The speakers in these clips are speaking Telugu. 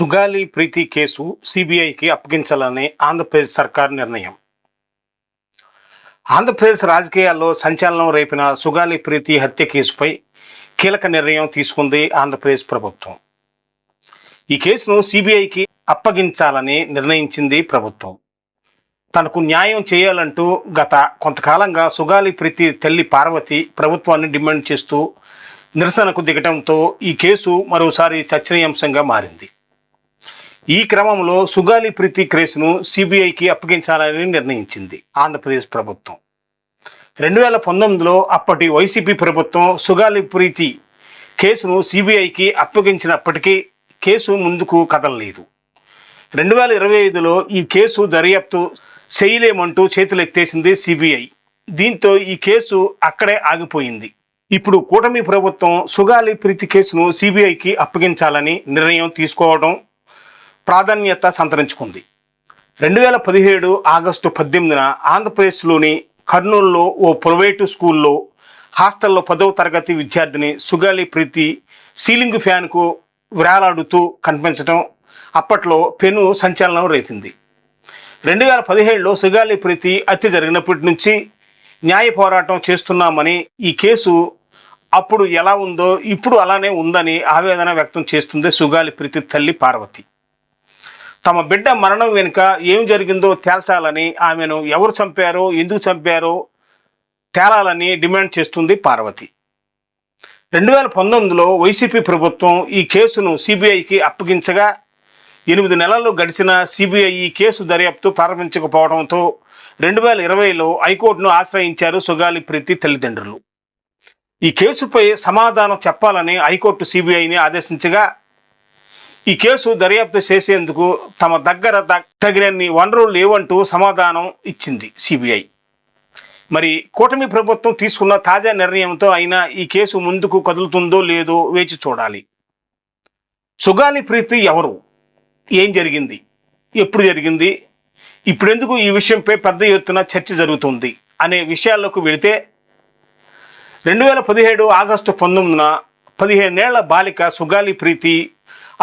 సుగాలి ప్రీతి కేసు సిబిఐకి అప్పగించాలని ఆంధ్రప్రదేశ్ సర్కార్ నిర్ణయం. ఆంధ్రప్రదేశ్ రాజకీయాల్లో సంచలనం రేపిన సుగాలి ప్రీతి హత్య కేసుపై కీలక నిర్ణయం తీసుకుంది ఆంధ్రప్రదేశ్ ప్రభుత్వం. ఈ కేసును సిబిఐకి అప్పగించాలని నిర్ణయించింది ప్రభుత్వం. తనకు న్యాయం చేయాలంటూ గత కొంతకాలంగా సుగాలి ప్రీతి తల్లి పార్వతి ప్రభుత్వాన్ని డిమాండ్ చేస్తూ నిరసనకు దిగటంతో ఈ కేసు మరోసారి చర్చనీయాంశంగా మారింది. ఈ క్రమంలో సుగాలి ప్రీతి కేసును సిబిఐకి అప్పగించాలని నిర్ణయించింది ఆంధ్రప్రదేశ్ ప్రభుత్వం. రెండు వేల పంతొమ్మిదిలో అప్పటి వైసీపీ ప్రభుత్వం సుగాలి ప్రీతి కేసును సిబిఐకి అప్పగించినప్పటికీ కేసు ముందుకు కదలలేదు. రెండు వేల ఇరవై ఐదులో ఈ కేసు దర్యాప్తు చేయలేమంటూ చేతులెత్తేసింది సిబిఐ. దీంతో ఈ కేసు అక్కడే ఆగిపోయింది. ఇప్పుడు కూటమి ప్రభుత్వం సుగాలి ప్రీతి కేసును సిబిఐకి అప్పగించాలని నిర్ణయం తీసుకోవడం ప్రాధాన్యత సంతరించుకుంది. రెండు వేల పదిహేడు ఆగస్టు పద్దెనిమిదిన ఆంధ్రప్రదేశ్లోని కర్నూలులో ఓ ప్రైవేటు స్కూల్లో హాస్టల్లో పదవ తరగతి విద్యార్థిని సుగాలి ప్రీతి సీలింగ్ ఫ్యాన్కు వేలాడుతూ కనిపించడం అప్పట్లో పెను సంచలనం రేపింది. రెండు వేల పదిహేడులో సుగాలి ప్రీతి హత్య జరిగినప్పటి నుంచి న్యాయ పోరాటం చేస్తున్నామని ఈ కేసు అప్పుడు ఎలా ఉందో ఇప్పుడు అలానే ఉందని ఆవేదన వ్యక్తం చేస్తుంది సుగాలి ప్రీతి తల్లి పార్వతి. తమ బిడ్డ మరణం వెనుక ఏం జరిగిందో తేల్చాలని ఆమెను ఎవరు చంపారో ఎందుకు చంపారో తేలాలని డిమాండ్ చేస్తుంది పార్వతి. రెండు వేల పంతొమ్మిదిలో వైసీపీ ప్రభుత్వం ఈ కేసును సిబిఐకి అప్పగించగా ఎనిమిది నెలలు గడిచిన సిబిఐ ఈ కేసు దర్యాప్తు ప్రారంభించకపోవడంతో రెండు వేల ఇరవైలో హైకోర్టును ఆశ్రయించారు సుగాలి ప్రీతి తల్లిదండ్రులు. ఈ కేసుపై సమాధానం చెప్పాలని హైకోర్టు సిబిఐని ఆదేశించగా ఈ కేసు దర్యాప్తు చేసేందుకు తమ దగ్గర తగినన్ని వనరులు లేవంటూ సమాధానం ఇచ్చింది సిబిఐ. మరి కూటమి ప్రభుత్వం తీసుకున్న తాజా నిర్ణయంతో అయినా ఈ కేసు ముందుకు కదులుతుందో లేదో వేచి చూడాలి. సుగాలి ప్రీతి ఎవరు? ఏం జరిగింది? ఎప్పుడు జరిగింది? ఇప్పుడెందుకు ఈ విషయంపై పెద్ద ఎత్తున చర్చ జరుగుతుంది అనే విషయాల్లోకి వెళితే రెండు వేల పదిహేడు ఆగస్టు పంతొమ్మిదిన పదిహేనేళ్ళ బాలిక సుగాలి ప్రీతి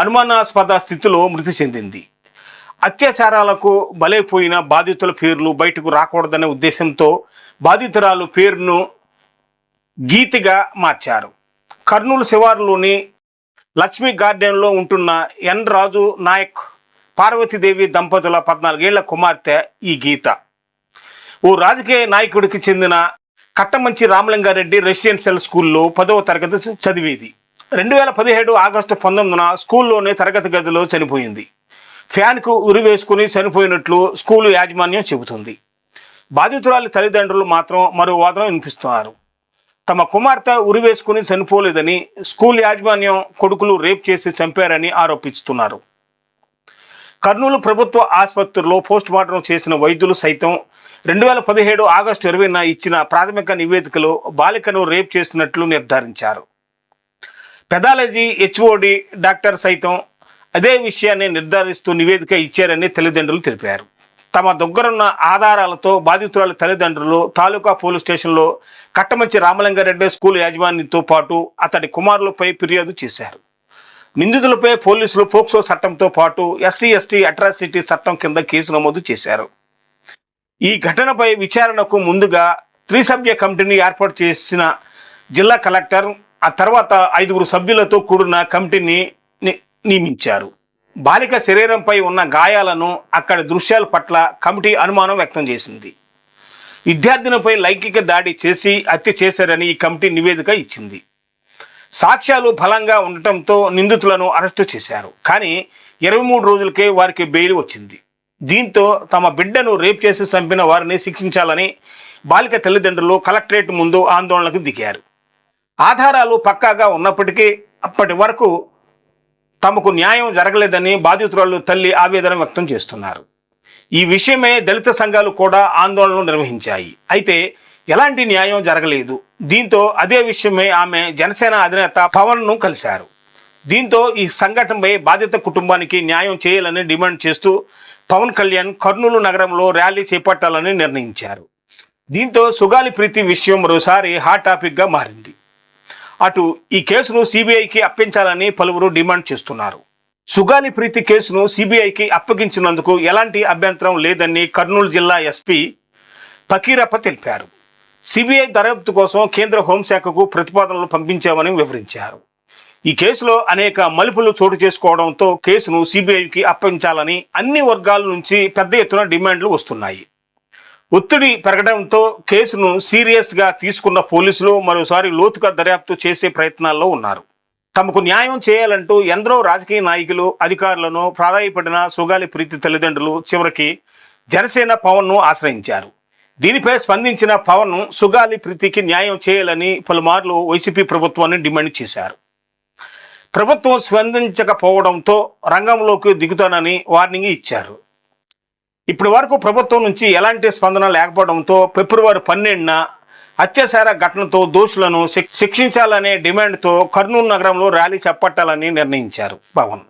అనుమానాస్పద స్థితిలో మృతి చెందింది. అత్యాచారాలకు బలైపోయిన బాధితుల పేర్లు బయటకు రాకూడదనే ఉద్దేశంతో బాధితురాలు పేరును గీతిగా మార్చారు. కర్నూలు శివారులోని లక్ష్మీ గార్డెన్లో ఉంటున్న ఎన్ రాజు నాయక్ పార్వతీదేవి దంపతుల పద్నాలుగేళ్ళ కుమార్తె ఈ గీత. ఓ రాజకీయ నాయకుడికి చెందిన కట్టమంచి రామలింగారెడ్డి రెసిడెన్షియల్ స్కూల్లో పదవ తరగతి చదివేది. రెండు వేల పదిహేడు ఆగస్టు పంతొమ్మిదిన స్కూల్లోనే తరగతి గదిలో చనిపోయింది. ఫ్యాన్కు ఉరి వేసుకుని చనిపోయినట్లు స్కూలు యాజమాన్యం చెబుతుంది. బాధితురాలి తల్లిదండ్రులు మాత్రం మరో వాదన వినిపిస్తున్నారు. తమ కుమార్తె ఉరి వేసుకుని చనిపోలేదని స్కూల్ యాజమాన్యం కొడుకులు రేప్ చేసి చంపారని ఆరోపిస్తున్నారు. కర్నూలు ప్రభుత్వ ఆసుపత్రిలో పోస్ట్ మార్టం చేసిన వైద్యులు సైతం రెండు వేల పదిహేడు ఆగస్టు ఇరవైన ఇచ్చిన ప్రాథమిక నివేదికలో బాలికను రేప్ చేసినట్లు నిర్ధారించారు. పెదాలజీ హెచ్ఓడి డాక్టర్ సైతం అదే విషయాన్ని నిర్ధారిస్తూ నివేదిక ఇచ్చారని తల్లిదండ్రులు తెలిపారు. తమ దగ్గరున్న ఆధారాలతో బాధితురాల తల్లిదండ్రులు తాలూకా పోలీస్ స్టేషన్లో కట్టమంచి రామలింగారెడ్డి స్కూల్ యాజమాన్యంతో పాటు అతడి కుమారులపై ఫిర్యాదు చేశారు. నిందితులపై పోలీసులు పోక్సో చట్టంతో పాటు ఎస్సీ ఎస్టీ అట్రాసిటీ చట్టం కింద కేసు నమోదు చేశారు. ఈ ఘటనపై విచారణకు ముందుగా త్రిసభ్య కమిటీని ఏర్పాటు చేసిన జిల్లా కలెక్టర్ ఆ తర్వాత ఐదుగురు సభ్యులతో కూడిన కమిటీని ని- నియమించారు. బాలిక శరీరంపై ఉన్న గాయాలను అక్కడి దృశ్యాల పట్ల కమిటీ అనుమానం వ్యక్తం చేసింది. విద్యార్థినిపై లైంగిక దాడి చేసి హత్య చేశారని ఈ కమిటీ నివేదిక ఇచ్చింది. సాక్ష్యాలు బలంగా ఉండటంతో నిందితులను అరెస్టు చేశారు. కానీ ఇరవై మూడు రోజులకే వారికి బెయిల్ వచ్చింది. దీంతో తమ బిడ్డను రేప్ చేసి చంపిన వారిని శిక్షించాలని బాలిక తల్లిదండ్రులు కలెక్టరేట్ ముందు ఆందోళనకు దిగారు. ఆధారాలు పక్కాగా ఉన్నప్పటికీ అప్పటి వరకు తమకు న్యాయం జరగలేదని బాధితురాలు తల్లి ఆవేదన వ్యక్తం చేస్తున్నారు. ఈ విషయమే దళిత సంఘాలు కూడా ఆందోళనలు నిర్వహించాయి. అయితే ఎలాంటి న్యాయం జరగలేదు. దీంతో అదే విషయమే ఆమె జనసేన అధినేత పవన్ను కలిశారు. దీంతో ఈ సంఘటనపై బాధిత కుటుంబానికి న్యాయం చేయాలని డిమాండ్ చేస్తూ పవన్ కళ్యాణ్ కర్నూలు నగరంలో ర్యాలీ చేపట్టాలని నిర్ణయించారు. దీంతో సుగాలి ప్రీతి విషయం మరోసారి హాట్ టాపిక్గా మారింది. అటు ఈ కేసును సిబిఐకి అప్పించాలని పలువురు డిమాండ్ చేస్తున్నారు. సుగాలి ప్రీతి కేసును సిబిఐకి అప్పగించినందుకు ఎలాంటి అభ్యంతరం లేదని కర్నూలు జిల్లా ఎస్పీ ఫకీరప్ప తెలిపారు. సిబిఐ దర్యాప్తు కోసం కేంద్ర హోంశాఖకు ప్రతిపాదనలు పంపించామని వివరించారు. ఈ కేసులో అనేక మలుపులు చోటు చేసుకోవడంతో కేసును సిబిఐకి అప్పగించాలని అన్ని వర్గాల నుంచి పెద్ద ఎత్తున డిమాండ్లు వస్తున్నాయి. ఒత్తిడి పెరగడంతో కేసును సీరియస్గా తీసుకున్న పోలీసులు మరోసారి లోతుగా దర్యాప్తు చేసే ప్రయత్నాల్లో ఉన్నారు. తమకు న్యాయం చేయాలంటూ ఎందరో రాజకీయ నాయకులు అధికారులను ప్రాధాయపడిన సుగాలి ప్రీతి తల్లిదండ్రులు చివరికి జనసేన పవన్ను ఆశ్రయించారు. దీనిపై స్పందించిన పవన్ సుగాలి ప్రీతికి న్యాయం చేయాలని పలుమార్లు వైసీపీ ప్రభుత్వాన్ని డిమాండ్ చేశారు. ప్రభుత్వం స్పందించకపోవడంతో రంగంలోకి దిగుతానని వార్నింగ్ ఇచ్చారు. ఇప్పటి వరకు ప్రభుత్వం నుంచి ఎలాంటి స్పందన లేకపోవడంతో ఫిబ్రవరి పన్నెండున అత్యాచార ఘటనతో దోషులను శిక్షించాలనే డిమాండ్తో కర్నూలు నగరంలో ర్యాలీ చేపట్టాలని నిర్ణయించారు పవన్.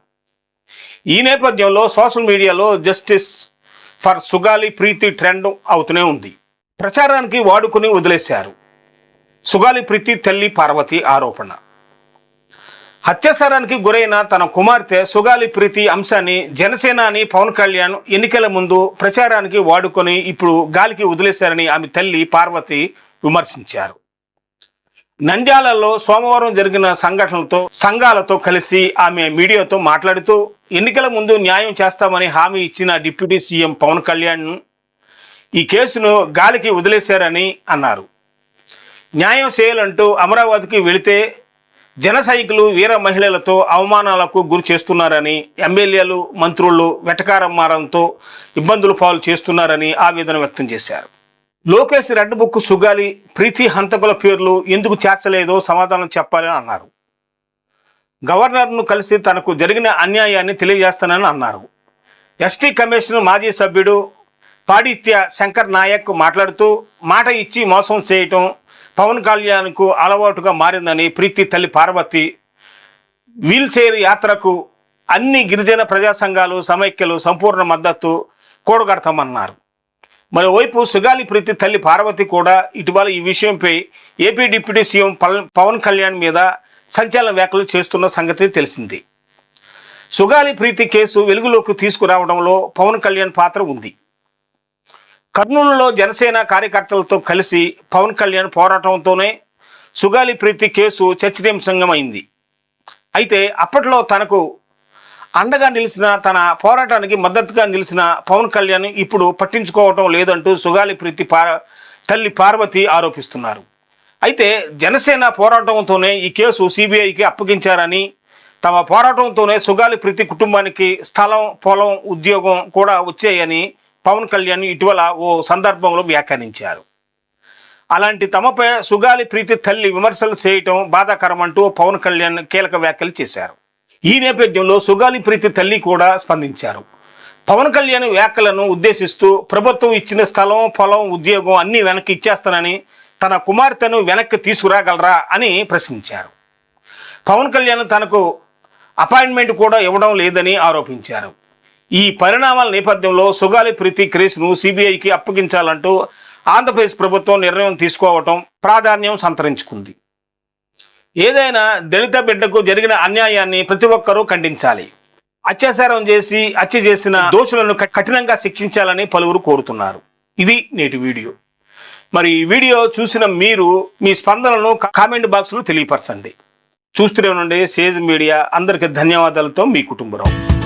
ఈ నేపథ్యంలో సోషల్ మీడియాలో justice for Sugali Preethi trend అవుతూనే ఉంది. ప్రచారానికి వాడుకుని వదిలేశారు. సుగాలి ప్రీతి తల్లి పార్వతి ఆరోపణ. హత్యాసారానికి గురైన తన కుమార్తె సుగాలి ప్రీతి అంశాన్ని జనసేనాని పవన్ కళ్యాణ్ ఎన్నికల ముందు ప్రచారానికి వాడుకొని ఇప్పుడు గాలికి వదిలేశారని ఆమె తల్లి పార్వతి విమర్శించారు. నంద్యాలలో సోమవారం జరిగిన సంఘటనలతో సంఘాలతో కలిసి ఆమె మీడియాతో మాట్లాడుతూ ఎన్నికల ముందు న్యాయం చేస్తామని హామీ ఇచ్చిన డిప్యూటీ సీఎం పవన్ కళ్యాణ్ ఈ కేసును గాలికి వదిలేశారని అన్నారు. న్యాయం చేయాలంటూ అమరావతికి వెళితే జన సైనికులు వీర మహిళలతో అవమానాలకు గురి చేస్తున్నారని ఎమ్మెల్యేలు మంత్రులు వెటకారం మారంతో ఇబ్బందులు పాలు చేస్తున్నారని ఆవేదన వ్యక్తం చేశారు. లోకేష్ రెడ్ బుక్ సుగాలి ప్రీతి హంతకుల పేర్లు ఎందుకు చేర్చలేదో సమాధానం చెప్పాలని అన్నారు. గవర్నర్ను కలిసి తనకు జరిగిన అన్యాయాన్ని తెలియజేస్తానని అన్నారు. ఎస్టీ కమిషన్ మాజీ సభ్యుడు పాడిత్య శంకర్ నాయక్ మాట్లాడుతూ మాట ఇచ్చి మోసం చేయటం పవన్ కళ్యాణ్కు అలవాటుగా మారిందని ప్రీతి తల్లి పార్వతి వీల్ చైర్ యాత్రకు అన్ని గిరిజన ప్రజా సంఘాలు సమైక్యలు సంపూర్ణ మద్దతు కూడగడతామన్నారు. మరోవైపు సుగాలి ప్రీతి తల్లి పార్వతి కూడా ఇటీవల ఈ విషయంపై AP deputy CM Pawan Kalyan మీద సంచలన వ్యాఖ్యలు చేస్తున్న సంగతి తెలిసింది. సుగాలి ప్రీతి కేసు వెలుగులోకి తీసుకురావడంలో పవన్ కళ్యాణ్ పాత్ర ఉంది. కర్నూలులో జనసేన కార్యకర్తలతో కలిసి పవన్ కళ్యాణ్ పోరాటంతోనే సుగాలి ప్రీతి కేసు చర్చనీయాంశంగమైంది అయితే అప్పట్లో తనకు అండగా నిలిచిన తన పోరాటానికి మద్దతుగా నిలిచిన పవన్ కళ్యాణ్ ఇప్పుడు పట్టించుకోవటం లేదంటూ సుగాలి ప్రీతి పార్ తల్లి పార్వతి ఆరోపిస్తున్నారు. అయితే జనసేన పోరాటంతోనే ఈ కేసు సిబిఐకి అప్పగించారని తమ పోరాటంతోనే సుగాలి ప్రీతి కుటుంబానికి స్థలం పొలం ఉద్యోగం కూడా వచ్చాయని పవన్ కళ్యాణ్ ఇటీవల ఓ సందర్భంలో వ్యాఖ్యానించారు. అలాంటి తమపై సుగాలి ప్రీతి తల్లి విమర్శలు చేయటం బాధాకరమంటూ పవన్ కళ్యాణ్ కీలక వ్యాఖ్యలు చేశారు. ఈ నేపథ్యంలో సుగాలి ప్రీతి తల్లి కూడా స్పందించారు. పవన్ కళ్యాణ్ వ్యాఖ్యలను ఉద్దేశిస్తూ ప్రభుత్వం ఇచ్చిన స్థలం పొలం ఉద్యోగం అన్నీ వెనక్కి ఇచ్చేస్తానని తన కుమార్తెను వెనక్కి తీసుకురాగలరా అని ప్రశ్నించారు. పవన్ కళ్యాణ్ తనకు అపాయింట్మెంట్ కూడా ఇవ్వడం లేదని ఆరోపించారు. ఈ పరిణామాల నేపథ్యంలో సుగాలి ప్రీతి కేసును సిబిఐకి అప్పగించాలంటూ ఆంధ్రప్రదేశ్ ప్రభుత్వం నిర్ణయం తీసుకోవటం ప్రాధాన్యం సంతరించుకుంది. ఏదైనా దళిత బిడ్డకు జరిగిన అన్యాయాన్ని ప్రతి ఒక్కరూ ఖండించాలి. అత్యాచారం చేసి హత్య చేసిన దోషులను కఠినంగా శిక్షించాలని పలువురు కోరుతున్నారు. ఇది నేటి వీడియో. మరి ఈ వీడియో చూసిన మీరు మీ స్పందనను కామెంట్ బాక్స్లో తెలియపరచండి. చూస్తూనే ఉండే సేజ్ మీడియా. అందరికీ ధన్యవాదాలతో మీ కుటుంబరావు.